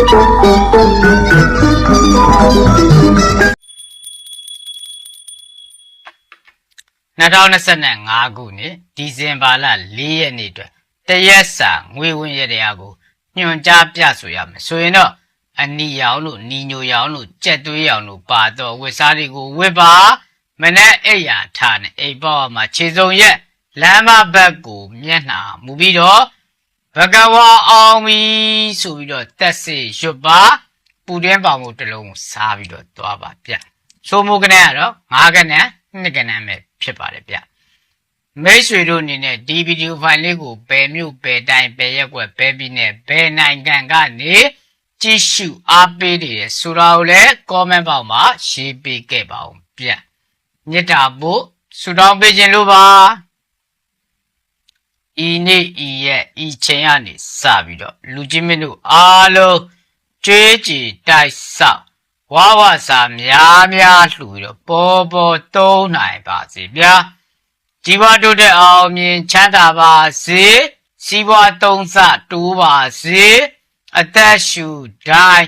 2025ခုနှစ်ဒီဇင်ဘာလ4ရက်နေ့အတွက်တရက်စာငွေဝင်ရတရားကိုညွှန်ကြားပြဆိုရမယ်ဆိုရင်တော့အနီရောင်လို့နီညိုရောင်လို့ကြက်သွေးရောင်လို့ပါတော့ဝစ်စားတွေကိုဝစ်ပါမနဲ့အိပ်ရာထားနဲ့အိပ်ပေါ့မှာခြေစုံရက်လမ်းမဘက်ကိုမျက်နှာမူပြီးတော့ ဘဂဝါအောင်ပြီဆိုပြီးတော့တက်စေရွတ်ပါပူတင်းပေါင်ကိုတစ်လုံးကိုစားပြီးတော့သွားပါဗျဆိုမှုကနေကတော့၅ကနဲ့2ကနဲ့ပဲဖြစ်ပါတယ်ဗျမိတ်ဆွေတို့အနေနဲ့ဒီဗီဒီယိုဖိုင်လေးကိုဘယ်မြို့ဘယ်တိုင်းဘယ်ရက်ွက်ဘယ်ပြည်နယ်ဘယ်နိုင်ငံကနေကြည့်ရှုအားပေးနေတယ်ဆိုတာကိုလည်း comment ဘောက်မှာရေးပေးခဲ့ပါဦးဗျမြစ်တာဖို့ဆူတောင်းပေးခြင်းလို့ပါ ဤနေ့ဤရက်ဤချိန်ကနေစပြီးတော့လူကြီးမင်းတို့အားလုံးကြွေးကြည်တိုက်ဆောက်ဝါဝစာများများလှူပြီးတော့ပေါ်ပေါ်သုံးနိုင်ပါစေဗျာជីវတုတဲ့အောင်မြင်ချမ်းသာပါစေစီးပွားသုံးဆတိုးပါစေအသက်ရှူတိုင်း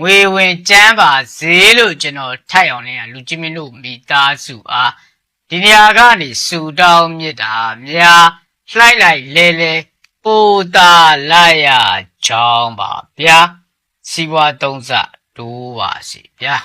ငွေဝင်ကျန်းပါစေလို့ကျွန်တော်ထိုက်အောင်လည်းလူကြီးမင်းတို့မိသားစုအားဒီနေရာကနေစူတောင်းမြစ်တာများ လှိုက်လိုက်လဲလဲပိုတာလိုက်ရချောင်းပါဗျာစီးပွားသုံးဆတိုးပါစေဗျာ